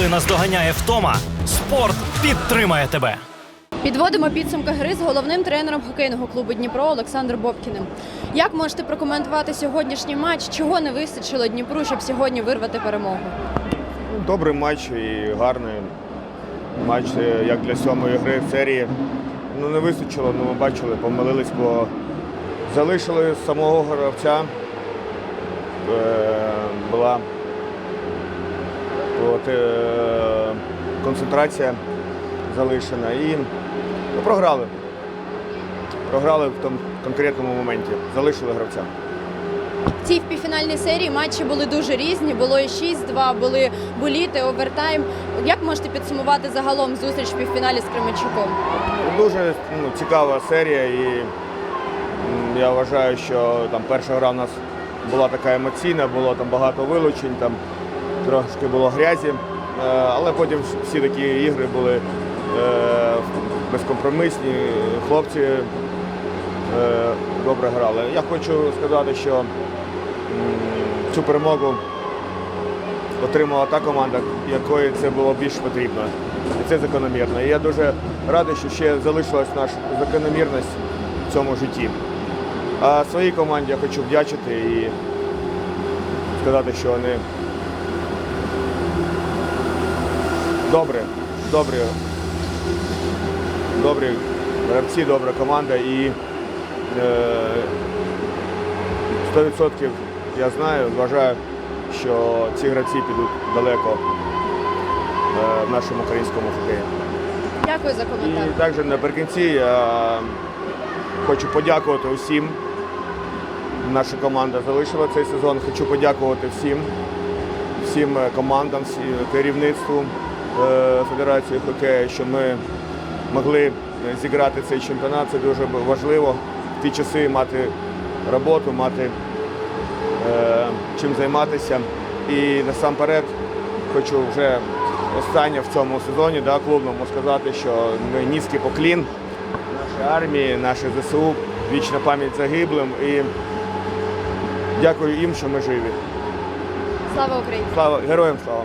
Коли наздоганяє втома, спорт підтримає тебе. Підводимо підсумки гри з головним тренером хокейного клубу Дніпро Олександром Бобкіним. Як можете прокоментувати сьогоднішній матч? Чого не вистачило Дніпру, щоб сьогодні вирвати перемогу? Ну, Добрий матч і гарний матч, е, як для сьомої гри в серії. Ну, не вистачило, ну, ми бачили, помилились, бо залишили самого гравця. Е, була от, е, концентрація залишена і ну, програли. Програли в тому конкретному моменті. Залишили гравця. В цій півфінальній серії матчі були дуже різні. Було і 6-2, були боліти, овертайм. Як можете підсумувати загалом зустріч в півфіналі з Кременчуком? Дуже ну, цікава серія і я вважаю, що там перша гра в нас була така емоційна, було там багато вилучень, там трошки було грязі, Е, але потім всі такі ігри були е, безкомпромісні, хлопці е, добре грали. Я хочу сказати, що цю перемогу отримала та команда, якої це було більш потрібно. І це закономірно. І я дуже радий, що ще залишилась наша закономірність в цьому житті. А своїй команді я хочу вдячити і сказати, що вони добре, добрі, добрі гравці, добра команда і е, 100% я знаю, вважаю, що ці гравці підуть далеко е, в нашому українському хокеї. Дякую за коментар. І також наприкінці я хочу подякувати усім. Наша команда залишила цей сезон. Хочу подякувати всім, всім е, командам, керівництву е, Федерації хокею, що ми могли е, зіграти цей чемпіонат. Це дуже важливо в ті часи мати роботу, мати е, чим займатися. І насамперед хочу вже останнє в цьому сезоні да, клубному сказати, що ми низький поклін нашій армії, нашій ЗСУ, вічна пам'ять загиблим. І дякую їм, що ми живі. Слава Україні! Слава героям слава!